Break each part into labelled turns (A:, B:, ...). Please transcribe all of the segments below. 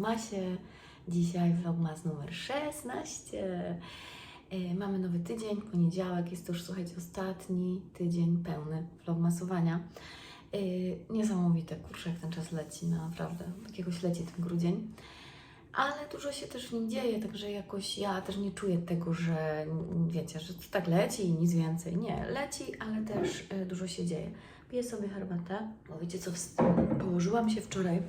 A: Vlogmasie. Dzisiaj Vlogmas numer 16. E, Mamy nowy tydzień, poniedziałek, jest to już słuchajcie ostatni tydzień pełny vlogmasowania. E, Niesamowite, kurczę jak ten czas leci, naprawdę. Jakoś leci ten grudzień. Ale dużo się też w nim dzieje, także jakoś ja też nie czuję tego, że wiecie, że to tak leci i nic więcej. Nie, leci, ale też e, dużo się dzieje. Piję sobie herbatę, bo wiecie co, położyłam się wczoraj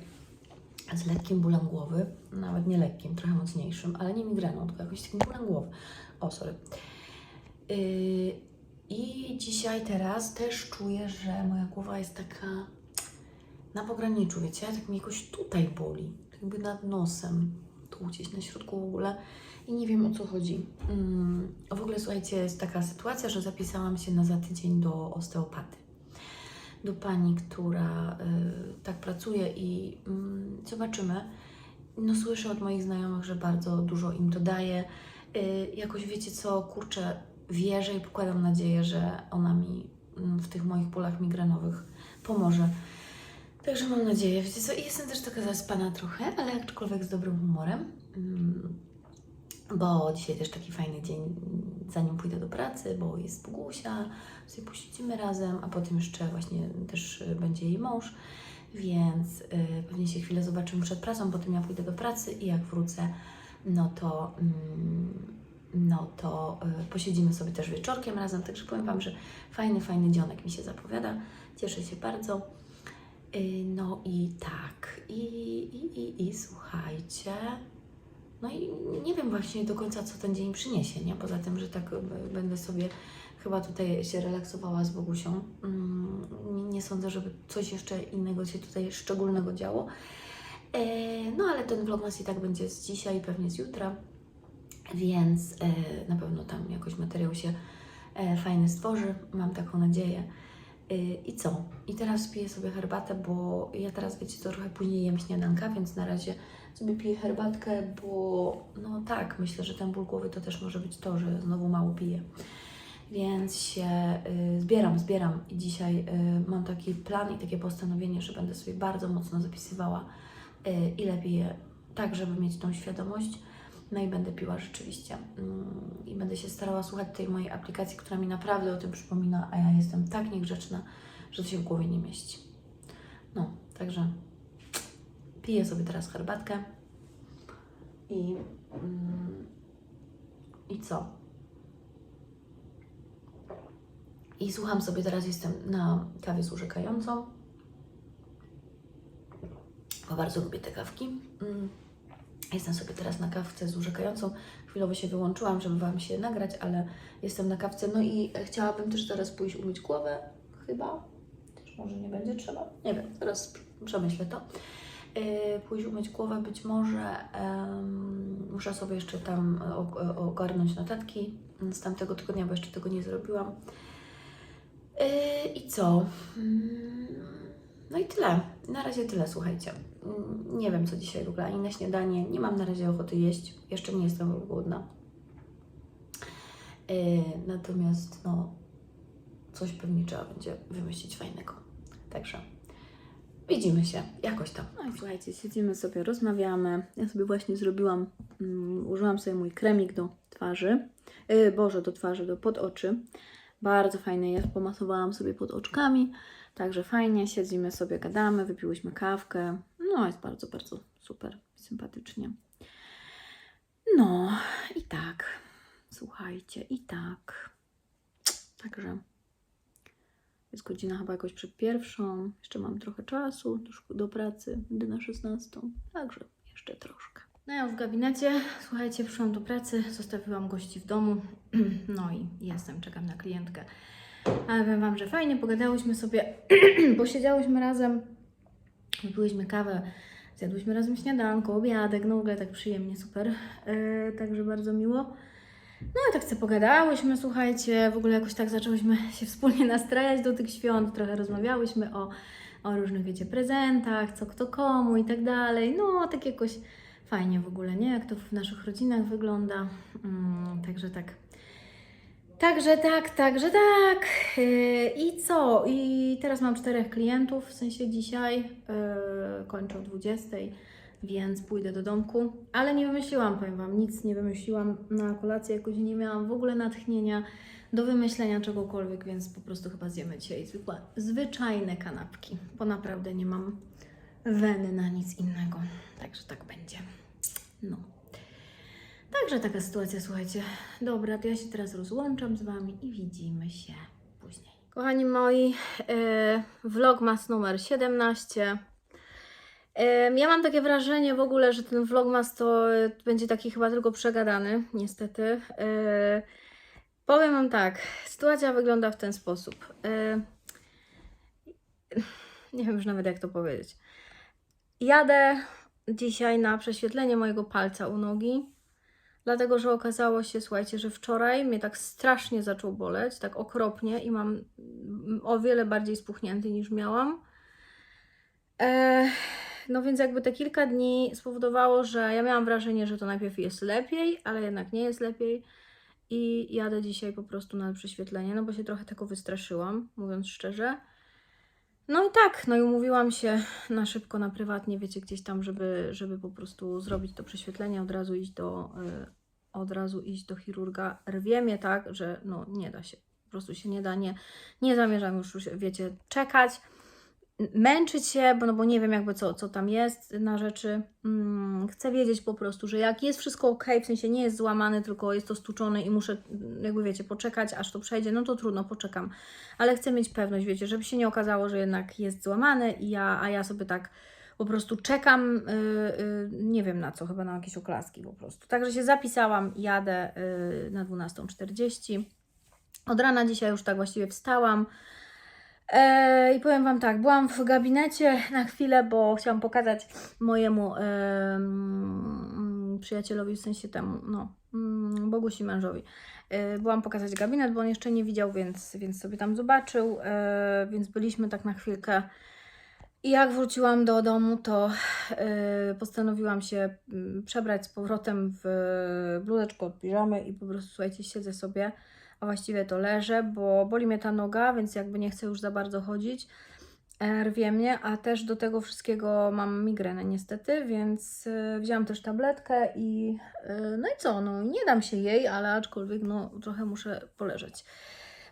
A: z lekkim bólem głowy, nawet nie lekkim, trochę mocniejszym, ale nie migreną, tylko jakoś takim bólem głowy. O, sorry. Yy, I dzisiaj, teraz też czuję, że moja głowa jest taka na pograniczu, wiecie, tak mi jakoś tutaj boli, tak jakby nad nosem, tu gdzieś na środku w ogóle i nie wiem o co chodzi. Mm, w ogóle słuchajcie, jest taka sytuacja, że zapisałam się na za tydzień do osteopaty. Do pani, która y, tak pracuje i mm, zobaczymy. No słyszę od moich znajomych, że bardzo dużo im to daje. Y, jakoś wiecie co, kurczę, wierzę i pokładam nadzieję, że ona mi mm, w tych moich bólach migrenowych pomoże. Także mam nadzieję, wiecie co, i jestem też taka zaspana trochę, ale aczkolwiek z dobrym humorem, mm, bo dzisiaj też taki fajny dzień, zanim pójdę do pracy, bo jest Bogusia, sobie posiedzimy razem, a potem jeszcze właśnie też y, będzie jej mąż, więc y, pewnie się chwilę zobaczymy przed pracą, potem ja pójdę do pracy i jak wrócę, no to, mm, no to y, posiedzimy sobie też wieczorkiem razem, także powiem Wam, że fajny, fajny dzionek mi się zapowiada, cieszę się bardzo. Y, No i tak, i, i, i, i słuchajcie, no i nie wiem właśnie do końca, co ten dzień przyniesie, nie? Poza tym, że tak będę sobie chyba tutaj się relaksowała z Bogusią. Mm, Nie, sądzę, żeby coś jeszcze innego się tutaj szczególnego działo. E, No ale ten vlogmas i tak będzie z dzisiaj, pewnie z jutra, więc e, na pewno tam jakoś materiał się e, fajny stworzy, mam taką nadzieję. I co? I teraz piję sobie herbatę, bo ja teraz, wiecie, co trochę później jem śniadanka, więc na razie sobie piję herbatkę, bo no tak, myślę, że ten ból głowy to też może być to, że znowu mało piję. Więc się y, zbieram, zbieram i dzisiaj y, mam taki plan i takie postanowienie, że będę sobie bardzo mocno zapisywała, y, ile piję, tak, żeby mieć tą świadomość. No i będę piła rzeczywiście. Mm, I będę się starała słuchać tej mojej aplikacji, która mi naprawdę o tym przypomina, a ja jestem tak niegrzeczna, że to się w głowie nie mieści. No, także piję sobie teraz herbatkę i, mm, i co? I słucham sobie, teraz jestem na kawie z urzekającą, bo bardzo lubię te kawki. Mm. Jestem sobie teraz na kawce z urzekającą. Chwilowo się wyłączyłam, żeby Wam się nagrać, ale jestem na kawce. No i chciałabym też teraz pójść umyć głowę, chyba. Też może nie będzie trzeba. Nie wiem, teraz przemyślę to. Yy, pójść umyć głowę, być może muszę sobie jeszcze tam o- o- ogarnąć notatki z tamtego tygodnia, bo jeszcze tego nie zrobiłam. Yy, I co? Mm, No i tyle. Na razie tyle, słuchajcie. Mm, Nie wiem, co dzisiaj w ogóle, ani na śniadanie. Nie mam na razie ochoty jeść. Jeszcze nie jestem głodna. Yy, natomiast, no, coś pewnie trzeba będzie wymyślić fajnego. Także widzimy się jakoś tam. No i słuchajcie, siedzimy sobie, rozmawiamy. Ja sobie właśnie zrobiłam, mm, użyłam sobie mój kremik do twarzy. Yy, Boże, do twarzy, do pod oczy. Bardzo fajny jest, pomasowałam sobie pod oczkami. Także fajnie, siedzimy sobie, gadamy, wypiłyśmy kawkę. No, jest bardzo, bardzo super, sympatycznie. No, i tak, słuchajcie, i tak. Także jest godzina chyba jakoś przed pierwszą. Jeszcze mam trochę czasu do, pracy, będę na 16. Także jeszcze troszkę. No ja w gabinecie, słuchajcie, przyszłam do pracy, zostawiłam gości w domu. No i jestem, czekam na klientkę. Ale powiem Wam, że fajnie pogadałyśmy sobie, posiedziałyśmy razem, wypiłyśmy kawę, zjadłyśmy razem śniadanko, obiadek, no w ogóle tak przyjemnie, super, yy, także bardzo miło. No i tak sobie pogadałyśmy, słuchajcie, w ogóle jakoś tak zaczęłyśmy się wspólnie nastrajać do tych świąt, trochę rozmawiałyśmy o, o różnych, wiecie, prezentach, co kto komu i tak dalej, no tak jakoś fajnie w ogóle, nie? Jak to w naszych rodzinach wygląda, mm, także tak Także tak, także tak. Yy, I co? I teraz mam czterech klientów, w sensie dzisiaj yy, kończę o 20.
B: więc pójdę do domku. Ale nie wymyśliłam, powiem Wam, nic nie wymyśliłam na kolację, jakoś nie miałam w ogóle natchnienia do wymyślenia czegokolwiek, więc po prostu chyba zjemy dzisiaj zwykłe, zwyczajne kanapki, bo naprawdę nie mam weny na nic innego. Także tak będzie. No. Także taka sytuacja, słuchajcie. Dobra, to ja się teraz rozłączam z Wami i widzimy się później. Kochani moi, e, vlogmas numer 17. Ja mam takie wrażenie w ogóle, że ten vlogmas to e, będzie taki chyba tylko przegadany, niestety. E, powiem Wam tak, sytuacja wygląda w ten sposób. E, nie wiem już nawet jak to powiedzieć. Jadę dzisiaj na prześwietlenie mojego palca u nogi. Dlatego, że okazało się, słuchajcie, że wczoraj mnie tak strasznie zaczął boleć, tak okropnie i mam mm, o wiele bardziej spuchnięty niż miałam. No więc jakby te kilka dni spowodowało, że ja miałam wrażenie, że to najpierw jest lepiej, ale jednak nie jest lepiej. I jadę dzisiaj po prostu na prześwietlenie, no bo się trochę tego wystraszyłam, mówiąc szczerze. No i tak, no i umówiłam się na szybko, na prywatnie, wiecie, gdzieś tam, żeby, żeby po prostu zrobić to prześwietlenie, od razu iść do, y, od razu iść do chirurga. Rwie mnie tak, że no nie da się, po prostu się nie da, nie, nie zamierzam już, wiecie, czekać, męczyć się, bo, no bo nie wiem jakby co, co tam jest na rzeczy. Mm, chcę wiedzieć po prostu, że jak jest wszystko ok, w sensie nie jest złamany, tylko jest to stuczone i muszę, mm, jakby wiecie, poczekać, aż to przejdzie, no to trudno, poczekam ale chcę mieć pewność, wiecie, żeby się nie okazało, że jednak jest złamany, i ja, a ja sobie tak po prostu czekam, yy, yy, nie wiem na co, chyba na jakieś oklaski po prostu. Także się zapisałam, jadę yy, na 12.40. Od rana dzisiaj już tak właściwie wstałam. I powiem Wam tak, byłam w gabinecie na chwilę, bo chciałam pokazać mojemu em, przyjacielowi, w sensie temu, no, mm, Bogusi mężowi. E, Byłam pokazać gabinet, bo on jeszcze nie widział, więc, więc sobie tam zobaczył, e, więc byliśmy tak na chwilkę. I jak wróciłam do domu, to e, postanowiłam się mm, przebrać z powrotem w bluzeczko od piżamy i po prostu, słuchajcie, siedzę sobie, a właściwie to leżę, bo boli mnie ta noga, więc jakby nie chcę już za bardzo chodzić. E, Rwie mnie, a też do tego wszystkiego mam migrenę niestety, więc e, wzięłam też tabletkę i e, no i co, no nie dam się jej, ale aczkolwiek no trochę muszę poleżeć.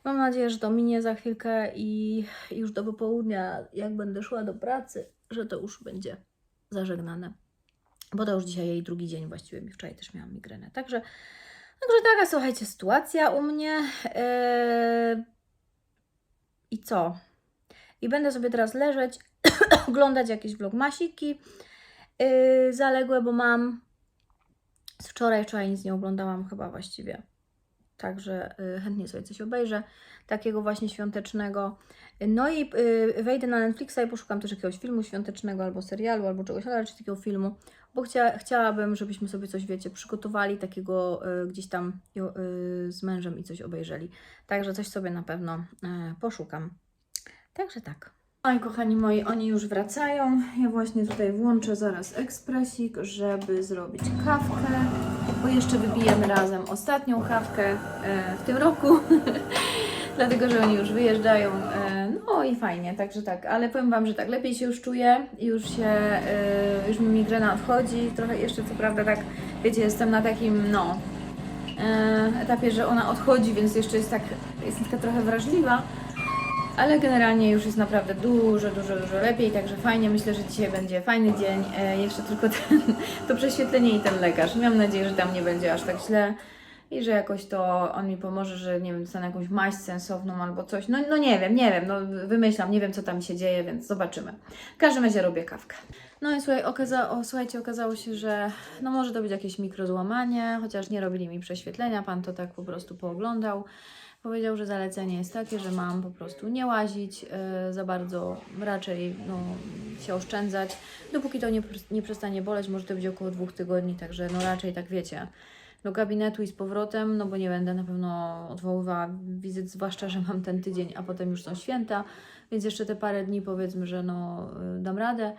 B: Mam nadzieję, że to minie za chwilkę i już do popołudnia, jak będę szła do pracy, że to już będzie zażegnane. Bo to już dzisiaj jej drugi dzień, właściwie mi wczoraj też miałam migrenę. Także, także taka, słuchajcie, sytuacja u mnie. Eee, I co? I będę sobie teraz leżeć, oglądać jakieś vlogmasiki yy, zaległe, bo mam z wczoraj, wczoraj nic nie oglądałam chyba właściwie. Także yy, chętnie sobie coś obejrzę, takiego właśnie świątecznego. No i yy, wejdę na Netflixa i poszukam też jakiegoś filmu świątecznego, albo serialu, albo czegoś, ale raczej takiego filmu, bo chcia, chciałabym, żebyśmy sobie coś, wiecie, przygotowali takiego yy, gdzieś tam z mężem i coś obejrzeli. Także coś sobie na pewno poszukam. Także tak. Oj, kochani moi, oni już wracają. Ja właśnie tutaj włączę zaraz ekspresik, żeby zrobić kawkę, bo jeszcze wybijemy razem ostatnią kawkę e, w tym roku, dlatego że oni już wyjeżdżają. E, no i fajnie, także tak, ale powiem Wam, że tak lepiej się już czuję, już się, e, już mi migrena odchodzi, trochę jeszcze co prawda tak, wiecie, jestem na takim, no, etapie, że ona odchodzi, więc jeszcze jest tak, jestem taka trochę wrażliwa, ale generalnie już jest naprawdę dużo, dużo, dużo lepiej, także fajnie. Myślę, że dzisiaj będzie fajny dzień. E, jeszcze tylko ten, to prześwietlenie i ten lekarz. Mam nadzieję, że tam nie będzie aż tak źle i że jakoś to on mi pomoże, że nie wiem, dostanę jakąś maść sensowną albo coś. No, no nie wiem, nie wiem, no wymyślam, nie wiem co tam się dzieje, więc zobaczymy. W każdym razie robię kawkę. No i słuchaj, okaza o, słuchajcie, okazało się, że no może to być jakieś mikrozłamanie, chociaż nie robili mi prześwietlenia, pan to tak po prostu pooglądał. Powiedział, że zalecenie jest takie, że mam po prostu nie łazić e, za bardzo, raczej no, się oszczędzać. Dopóki to nie, nie przestanie boleć, może to być około dwóch tygodni, także no raczej tak wiecie, do gabinetu i z powrotem, no bo nie będę na pewno odwoływała wizyt, zwłaszcza, że mam ten tydzień, a potem już są święta, więc jeszcze te parę dni powiedzmy, że no y, dam radę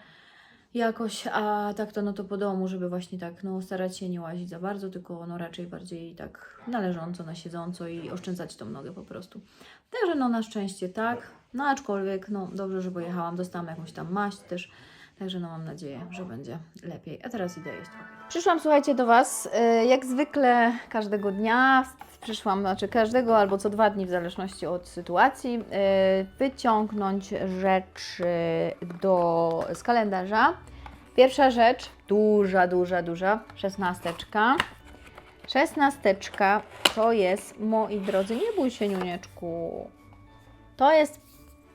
B: jakoś, a tak to no to po domu, żeby właśnie tak no starać się nie łazić za bardzo, tylko no raczej bardziej tak należąco, na siedząco i oszczędzać tą nogę po prostu. Także no na szczęście tak, no aczkolwiek no dobrze, że pojechałam, dostałam jakąś tam maść też, Także no mam nadzieję, że będzie lepiej. A teraz idę jeść. Przyszłam, słuchajcie, do Was e, jak zwykle każdego dnia. Przyszłam, znaczy każdego albo co dwa dni, w zależności od sytuacji, e, wyciągnąć rzeczy do, z kalendarza. Pierwsza rzecz, duża, duża, duża, szesnasteczka. Szesnasteczka to jest, moi drodzy, nie bój się, Niunieczku. To jest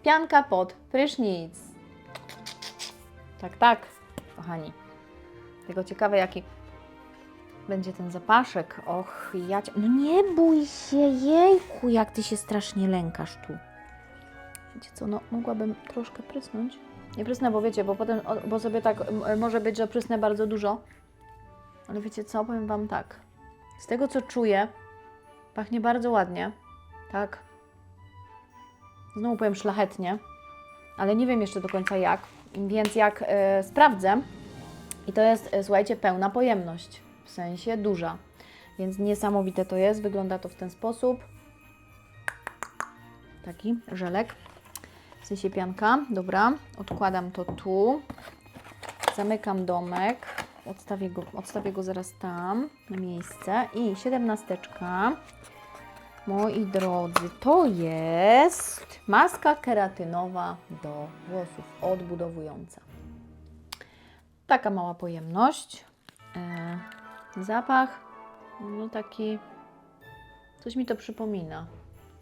B: pianka pod prysznic. Tak, tak, kochani. Tego ciekawe, jaki będzie ten zapaszek. Och, ja cię... No nie bój się, jejku, jak ty się strasznie lękasz tu. Wiecie co, no mogłabym troszkę prysnąć. Nie prysnę, bo wiecie, bo potem, bo sobie tak, może być, że prysnę bardzo dużo. Ale wiecie co, powiem Wam tak. Z tego, co czuję, pachnie bardzo ładnie. Tak. Znowu powiem szlachetnie, ale nie wiem jeszcze do końca jak. Więc jak e, sprawdzę, i to jest, e, słuchajcie, pełna pojemność, w sensie duża. Więc niesamowite to jest, wygląda to w ten sposób. Taki żelek, w sensie pianka. Dobra, odkładam to tu. Zamykam domek. Odstawię go, odstawię go zaraz tam, na miejsce. I siedemnasteczka. Moi drodzy, to jest maska keratynowa do włosów odbudowująca. Taka mała pojemność. E, zapach, no taki, coś mi to przypomina.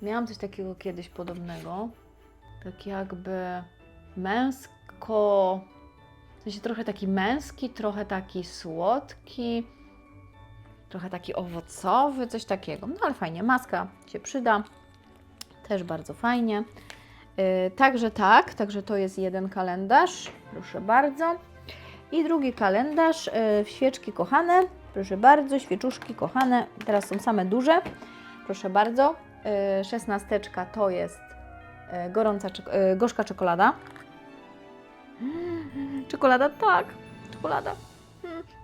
B: Miałam coś takiego kiedyś podobnego. Tak jakby męsko, w sensie trochę taki męski, trochę taki słodki, trochę taki owocowy, coś takiego. No ale fajnie, maska się przyda. Też bardzo fajnie. Yy, także tak, także to jest jeden kalendarz, proszę bardzo. I drugi kalendarz, yy, świeczki kochane, proszę bardzo, świeczuszki kochane, teraz są same duże, proszę bardzo. Yy, szesnasteczka to jest yy, gorąca, yy, gorzka czekolada. Mm, Czekolada, tak, czekolada.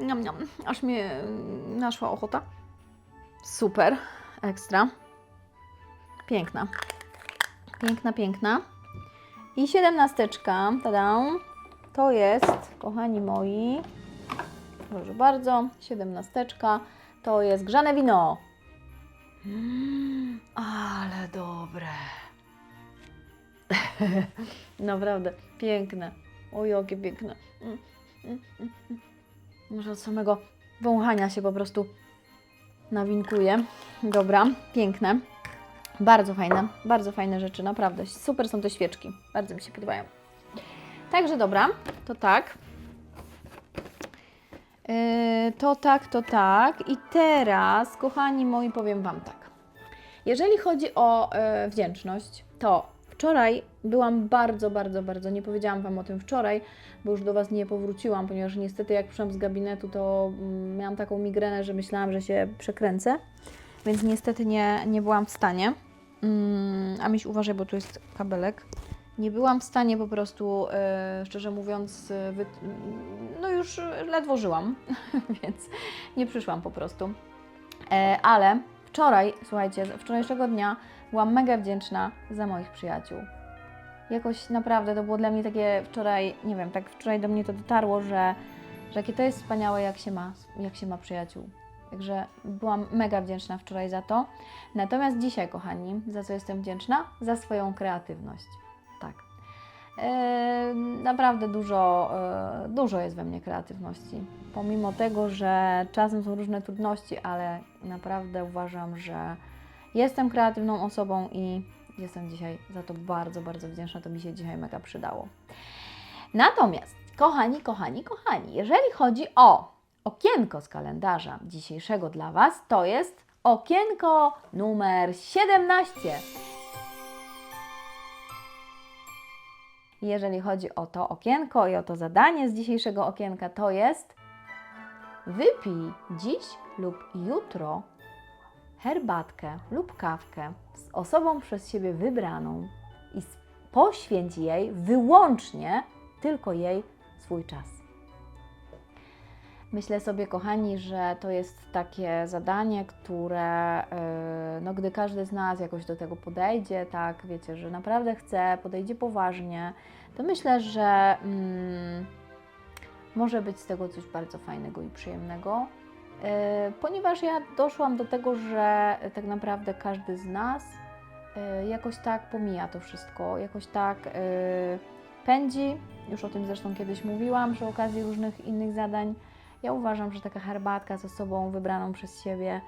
B: Niam, niam. Aż mnie mm, naszła ochota. Super, ekstra. Piękna. Piękna, piękna. I siedemnasteczka, tada, to jest, kochani moi, proszę bardzo, siedemnasteczka, to jest grzane wino. Mm, ale dobre. Naprawdę, piękne. O, jakie piękne. Mm, mm, mm, mm. Może od samego wąchania się po prostu nawinkuje. Dobra, piękne. Bardzo fajne, bardzo fajne rzeczy, naprawdę. Super są te świeczki, bardzo mi się podobają. Także dobra, to tak. Yy, to tak, to tak. I teraz, kochani moi, powiem Wam tak. Jeżeli chodzi o e, wdzięczność, to wczoraj byłam bardzo, bardzo, bardzo, nie powiedziałam Wam o tym wczoraj, bo już do Was nie powróciłam, ponieważ niestety jak przyszłam z gabinetu, to mm, miałam taką migrenę, że myślałam, że się przekręcę, więc niestety nie, nie byłam w stanie. Mm, a miś uważaj, bo tu jest kabelek. Nie byłam w stanie po prostu, e, szczerze mówiąc, wy... no już ledwo żyłam, więc nie przyszłam po prostu. E, ale wczoraj, słuchajcie, wczorajszego dnia byłam mega wdzięczna za moich przyjaciół. Jakoś naprawdę to było dla mnie takie wczoraj, nie wiem, tak wczoraj do mnie to dotarło, że, że jakie to jest wspaniałe, jak się ma, jak się ma przyjaciół. Także byłam mega wdzięczna wczoraj za to. Natomiast dzisiaj, kochani, za co jestem wdzięczna? Za swoją kreatywność. Tak. E, naprawdę dużo, e, dużo jest we mnie kreatywności. Pomimo tego, że czasem są różne trudności, ale naprawdę uważam, że jestem kreatywną osobą i jestem dzisiaj za to bardzo, bardzo wdzięczna. To mi się dzisiaj mega przydało. Natomiast, kochani, kochani, kochani, jeżeli chodzi o okienko z kalendarza dzisiejszego dla Was, to jest okienko numer 17. Jeżeli chodzi o to okienko i o to zadanie z dzisiejszego okienka, to jest wypij dziś lub jutro herbatkę lub kawkę z osobą przez siebie wybraną i poświęć jej wyłącznie tylko jej swój czas. Myślę sobie, kochani, że to jest takie zadanie, które, yy, no, gdy każdy z nas jakoś do tego podejdzie, tak, wiecie, że naprawdę chce, podejdzie poważnie, to myślę, że mm, może być z tego coś bardzo fajnego i przyjemnego. E, Ponieważ ja doszłam do tego, że tak naprawdę każdy z nas e, jakoś tak pomija to wszystko, jakoś tak e, pędzi. Już o tym zresztą kiedyś mówiłam przy okazji różnych innych zadań. Ja uważam, że taka herbatka z osobą wybraną przez siebie,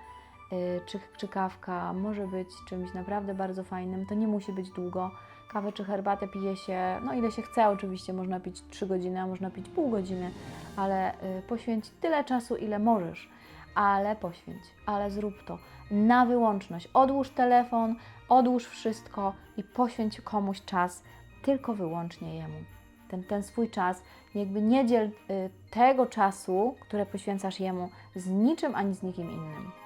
B: czy, czy kawka może być czymś naprawdę bardzo fajnym. To nie musi być długo. Kawę czy herbatę pije się, no ile się chce, oczywiście można pić 3 godziny, a można pić pół godziny, ale poświęć tyle czasu, ile możesz. Ale poświęć, ale zrób to na wyłączność. Odłóż telefon, odłóż wszystko i poświęć komuś czas, tylko wyłącznie jemu. Ten, ten swój czas, jakby nie dziel y, tego czasu, które poświęcasz jemu, z niczym ani z nikim innym.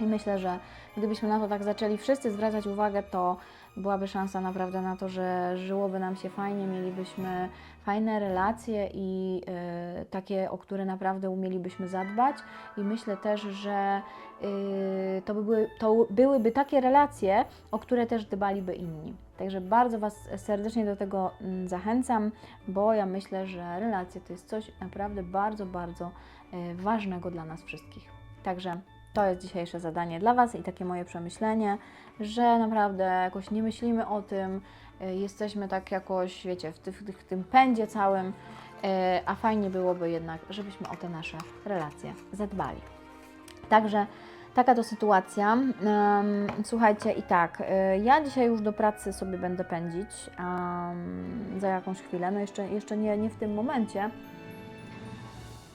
B: I myślę, że gdybyśmy na to tak zaczęli wszyscy zwracać uwagę, to byłaby szansa naprawdę na to, że żyłoby nam się fajnie, mielibyśmy fajne relacje i y, takie, o które naprawdę umielibyśmy zadbać. I myślę też, że y, to, by były, to byłyby takie relacje, o które też dbaliby inni. Także bardzo Was serdecznie do tego mm, zachęcam, bo ja myślę, że relacje to jest coś naprawdę bardzo, bardzo y, ważnego dla nas wszystkich. Także to jest dzisiejsze zadanie dla Was i takie moje przemyślenie, że naprawdę jakoś nie myślimy o tym, y, jesteśmy tak jakoś, wiecie, w, ty, w, tym pędzie całym, y, a fajnie byłoby jednak, żebyśmy o te nasze relacje zadbali. Także taka to sytuacja. Słuchajcie, i tak, y, ja dzisiaj już do pracy sobie będę pędzić za jakąś chwilę, no jeszcze, jeszcze nie, nie w tym momencie.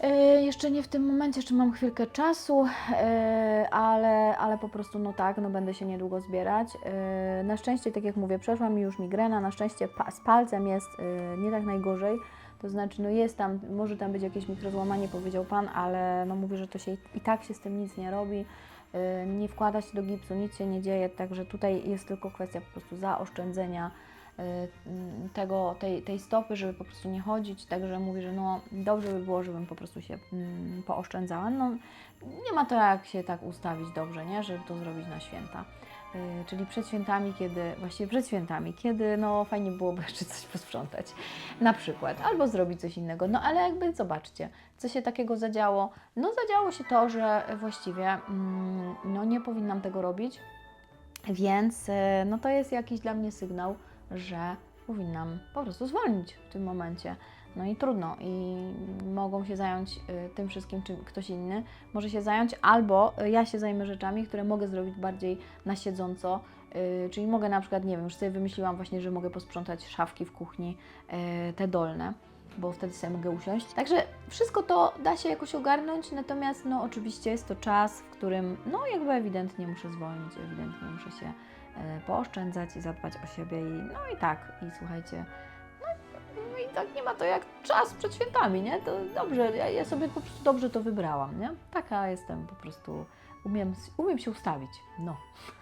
B: Y, Jeszcze nie w tym momencie, jeszcze mam chwilkę czasu, y, ale, ale po prostu no tak, no będę się niedługo zbierać. Y, Na szczęście, tak jak mówię, przeszła mi już migrena, na szczęście z palcem jest nie tak najgorzej. To znaczy, no jest tam, może tam być jakieś mikrozłamanie, powiedział Pan, ale no mówi, że to się i, tak się z tym nic nie robi. Nie wkłada się do gipsu, nic się nie dzieje, także tutaj jest tylko kwestia po prostu zaoszczędzenia tego, tej, tej stopy, żeby po prostu nie chodzić, także mówi, że no dobrze by było, żebym po prostu się mm, pooszczędzała. No nie ma to jak się tak ustawić dobrze, nie, żeby to zrobić na święta. Y, Czyli przed świętami, kiedy, właściwie przed świętami, kiedy no fajnie byłoby jeszcze coś posprzątać, na przykład, albo zrobić coś innego. No ale jakby zobaczcie, co się takiego zadziało. No zadziało się to, że właściwie mm, no nie powinnam tego robić, więc y, no to jest jakiś dla mnie sygnał, że powinnam po prostu zwolnić w tym momencie. No i trudno, i mogą się zająć y, tym wszystkim, czym ktoś inny może się zająć, albo y, ja się zajmę rzeczami, które mogę zrobić bardziej na siedząco. y, Czyli mogę na przykład, nie wiem, już sobie wymyśliłam właśnie, że mogę posprzątać szafki w kuchni, te dolne, bo wtedy sobie mogę usiąść. Także wszystko to da się jakoś ogarnąć, natomiast no oczywiście jest to czas, w którym no jakby ewidentnie muszę zwolnić, ewidentnie muszę się pooszczędzać i zadbać o siebie i no i tak, i słuchajcie, no, no i tak nie ma to jak czas przed świętami, nie? To dobrze, ja, ja sobie po prostu dobrze to wybrałam, nie? Taka jestem po prostu, umiem, umiem się ustawić, no,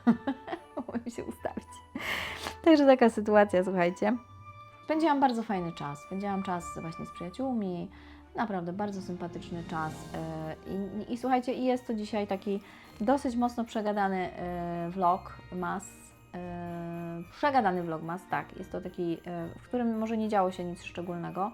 B: umiem się ustawić. Także taka sytuacja, słuchajcie. Spędziłam bardzo fajny czas. Spędziłam czas właśnie z przyjaciółmi. Naprawdę bardzo sympatyczny czas. yy, I, i słuchajcie, jest to dzisiaj taki dosyć mocno przegadany yy, vlog mas. yy, Przegadany vlogmas, tak. Jest to taki, w którym może nie działo się nic szczególnego.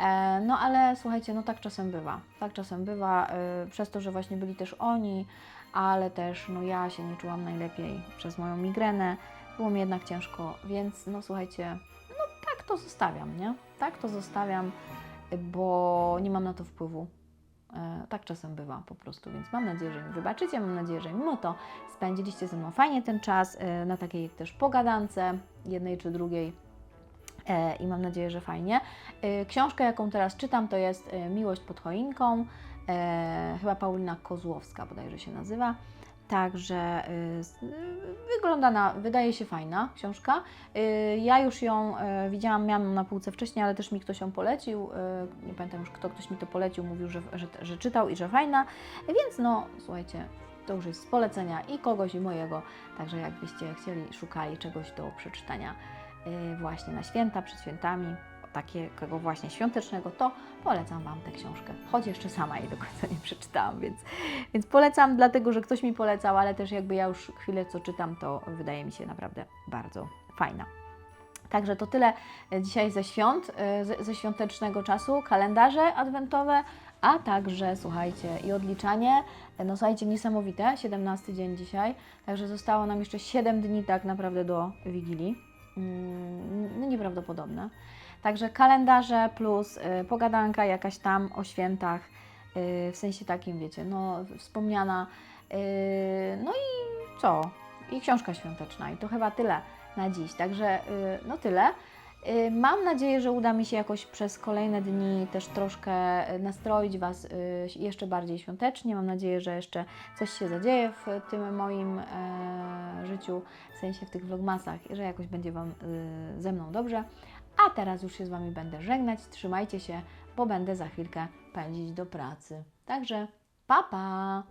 B: E, No ale słuchajcie, no tak czasem bywa. Tak czasem bywa, przez to, że właśnie byli też oni, ale też no ja się nie czułam najlepiej przez moją migrenę. Było mi jednak ciężko, więc no słuchajcie, tak to zostawiam, nie? Tak to zostawiam, bo nie mam na to wpływu. E, Tak czasem bywa po prostu, więc mam nadzieję, że mi wybaczycie. Mam nadzieję, że mimo to spędziliście ze mną fajnie ten czas e, na takiej też pogadance, jednej czy drugiej. E, I mam nadzieję, że fajnie. Książkę, jaką teraz czytam, to jest Miłość pod choinką. Chyba Paulina Kozłowska bodajże się nazywa. Także y, y, wygląda na, wydaje się fajna książka. Y, Ja już ją widziałam, miałam ją na półce wcześniej, ale też mi ktoś ją polecił. Nie pamiętam już kto, ktoś mi to polecił, mówił, że, że, że czytał i że fajna. Więc no, słuchajcie, to już jest z polecenia i kogoś, i mojego. Także jakbyście chcieli, szukali czegoś do przeczytania właśnie na święta, przed świętami, takiego właśnie świątecznego, to polecam Wam tę książkę. Choć jeszcze sama jej do końca nie przeczytałam, więc więc polecam, dlatego że ktoś mi polecał, ale też jakby ja już chwilę co czytam, to wydaje mi się naprawdę bardzo fajna. Także to tyle e, dzisiaj ze świąt, e, ze, świątecznego czasu, kalendarze adwentowe, a także słuchajcie i odliczanie. E, No słuchajcie, niesamowite, 17 dzień dzisiaj, także zostało nam jeszcze 7 dni tak naprawdę do Wigilii. No nieprawdopodobne. Także kalendarze plus y, pogadanka jakaś tam o świętach, y, w sensie takim, wiecie, no wspomniana. y, no i co? I książka świąteczna. I to chyba tyle na dziś. Także no tyle. Mam nadzieję, że uda mi się jakoś przez kolejne dni też troszkę nastroić Was jeszcze bardziej świątecznie. Mam nadzieję, że jeszcze coś się zadzieje w tym moim życiu, w sensie w tych vlogmasach, że jakoś będzie Wam ze mną dobrze. A teraz już się z Wami będę żegnać. Trzymajcie się, bo będę za chwilkę pędzić do pracy. Także pa pa!